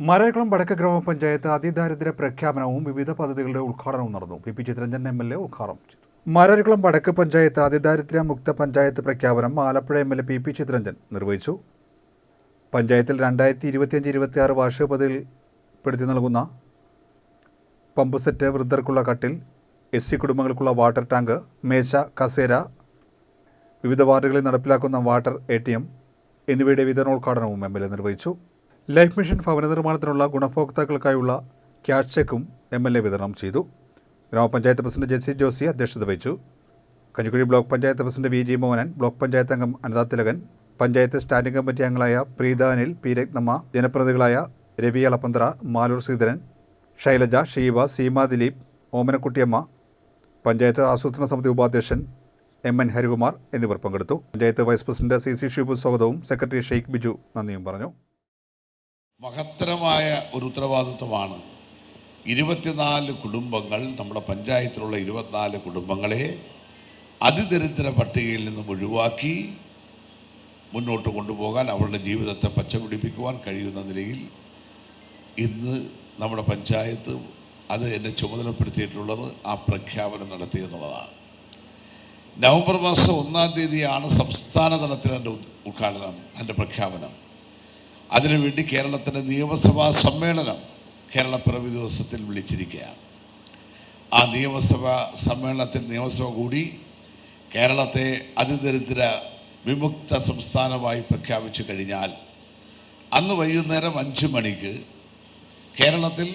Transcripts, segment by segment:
മരക്കുളം വടക്ക് ഗ്രാമപഞ്ചായത്ത് അതിദാരിദ്ര്യ പ്രഖ്യാപനവും വിവിധ പദ്ധതികളുടെ ഉദ്ഘാടനവും നടന്നു. P P Chitharanjan M L A ഉദ്ഘാടനം ചെയ്തു. മരക്കുളം വടക്ക് പഞ്ചായത്ത് അതിദാരിദ്ര്യ മുക്ത പഞ്ചായത്ത് പ്രഖ്യാപനം Alappuzha M L A P P Chitharanjan നിർവഹിച്ചു. പഞ്ചായത്തിൽ രണ്ടായിരത്തി ഇരുപത്തിയഞ്ച് ഇരുപത്തിയാറ് വാർഷിക പദ്ധതിയിൽപ്പെടുത്തി നൽകുന്ന പമ്പ് സെറ്റ് വൃദ്ധർക്കുള്ള കട്ടിൽ എസ് സി കുടുംബങ്ങൾക്കുള്ള വാട്ടർ ടാങ്ക് മേശ കസേര വിവിധ വാർഡുകളിൽ നടപ്പിലാക്കുന്ന വാട്ടർ എ ടി എം എന്നിവയുടെ വിതരണോദ്ഘാടനവും എം എൽ എ നിർവഹിച്ചു. ലൈഫ് മിഷൻ ഭവന നിർമ്മാണത്തിനുള്ള ഗുണഭോക്താക്കൾക്കായുള്ള ക്യാഷ് ചെക്കും എം എൽ എ വിതരണം ചെയ്തു. ഗ്രാമപഞ്ചായത്ത് പ്രസിഡന്റ് ജെസി ജോസി അധ്യക്ഷത വഹിച്ചു. Kanjikuzhi block panchayat president V G Mohanan block panchayat അംഗം അനിതാ തിലകൻ പഞ്ചായത്ത് സ്റ്റാൻഡിംഗ് കമ്മിറ്റി അംഗങ്ങളായ പ്രീത അനിൽ പി രത്നമ്മ ജനപ്രതിനിധികളായ രവി അളപ്പന്ത്ര മാലൂർ ശ്രീധരൻ ശൈലജ ഷീബ സീമ ദിലീപ് ഓമനക്കുട്ടിയമ്മ പഞ്ചായത്ത് ആസൂത്രണ സമിതി ഉപാധ്യക്ഷൻ എം എൻ ഹരികുമാർ എന്നിവർ പങ്കെടുത്തു. Panchayat vice president C C Shibu സ്വാഗതവും സെക്രട്ടറി ഷെയ്ഖ് ബിജു നന്ദിയും പറഞ്ഞു. മഹത്തരമായ ഒരു ഉത്തരവാദിത്വമാണ്. ഇരുപത്തിനാല് കുടുംബങ്ങൾ നമ്മുടെ പഞ്ചായത്തിലുള്ള ഇരുപത്തിനാല് കുടുംബങ്ങളെ അതിദരിദ്ര പട്ടികയിൽ നിന്നും ഒഴിവാക്കി മുന്നോട്ട് കൊണ്ടുപോകാൻ അവരുടെ ജീവിതത്തെ പച്ചപിടിപ്പിക്കുവാൻ കഴിയുന്ന നിലയിൽ ഇന്ന് നമ്മുടെ പഞ്ചായത്ത് അത് എന്നെ ചുമതലപ്പെടുത്തിയിട്ടുള്ളത് ആ പ്രഖ്യാപനം നടത്തി എന്നുള്ളതാണ്. നവംബർ മാസം ഒന്നാം തീയതിയാണ് സംസ്ഥാന തലത്തിൽ എന്റെ ഉദ്ഘാടനം എന്റെ പ്രഖ്യാപനം. അതിനുവേണ്ടി കേരളത്തിന്റെ നിയമസഭാ സമ്മേളനം കേരളപ്പിറവി ദിവസത്തിൽ വിളിച്ചിരിക്കുകയാണ്. ആ നിയമസഭാ സമ്മേളനത്തിൽ നിയമസഭ കൂടി കേരളത്തെ അതിദരിദ്ര വിമുക്ത സംസ്ഥാനമായി പ്രഖ്യാപിച്ചു കഴിഞ്ഞാൽ അന്ന് വൈകുന്നേരം അഞ്ച് മണിക്ക് കേരളത്തിൽ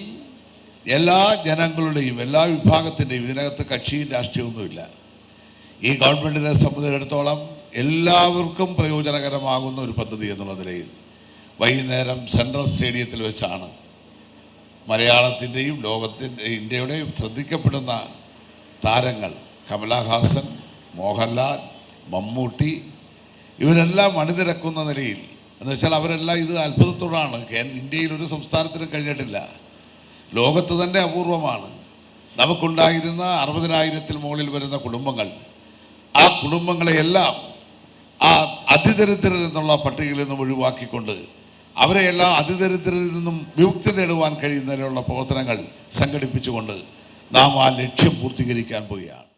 എല്ലാ ജനങ്ങളുടെയും എല്ലാ വിഭാഗത്തിന്റെയും ഇതിനകത്ത് കക്ഷിയും രാഷ്ട്രീയമൊന്നുമില്ല ഈ ഗവൺമെന്റിനെ സംബന്ധിച്ചിടത്തോളം എല്ലാവർക്കും പ്രയോജനകരമാകുന്ന ഒരു പദ്ധതി എന്നുള്ള നിലയിൽ വൈകുന്നേരം സെൻട്രൽ സ്റ്റേഡിയത്തിൽ വെച്ചാണ് മലയാളത്തിന്റെയും ലോകത്തിന്റെ ഇന്ത്യയുടെയും ശ്രദ്ധിക്കപ്പെടുന്ന താരങ്ങൾ കമലഹാസൻ മോഹൻലാൽ മമ്മൂട്ടി ഇവരെല്ലാം അണിതിരക്കുന്ന നിലയിൽ. എന്ന് വെച്ചാൽ അവരെല്ലാം ഇത് അത്ഭുതത്തോടാണ്. ഇന്ത്യയിൽ ഒരു സംസ്ഥാനത്തിനും കഴിഞ്ഞിട്ടില്ല. ലോകത്ത് തന്നെ അപൂർവമാണ്. നമുക്കുണ്ടായിരുന്ന അറുപതിനായിരത്തിൽ മുകളിൽ വരുന്ന കുടുംബങ്ങൾ. ആ കുടുംബങ്ങളെയെല്ലാം ആ അതിദരിദ്രർ എന്നുള്ള പട്ടികയിൽ നിന്നും ഒഴിവാക്കിക്കൊണ്ട് അവരെയെല്ലാം അതിദരിദ്രരിൽ നിന്നും വിമുക്തി നേടുവാൻ കഴിയുന്നതിനുള്ള പ്രവർത്തനങ്ങൾ സംഘടിപ്പിച്ചുകൊണ്ട് നാം ആ ലക്ഷ്യം പൂർത്തീകരിക്കാൻ പോവുകയാണ്.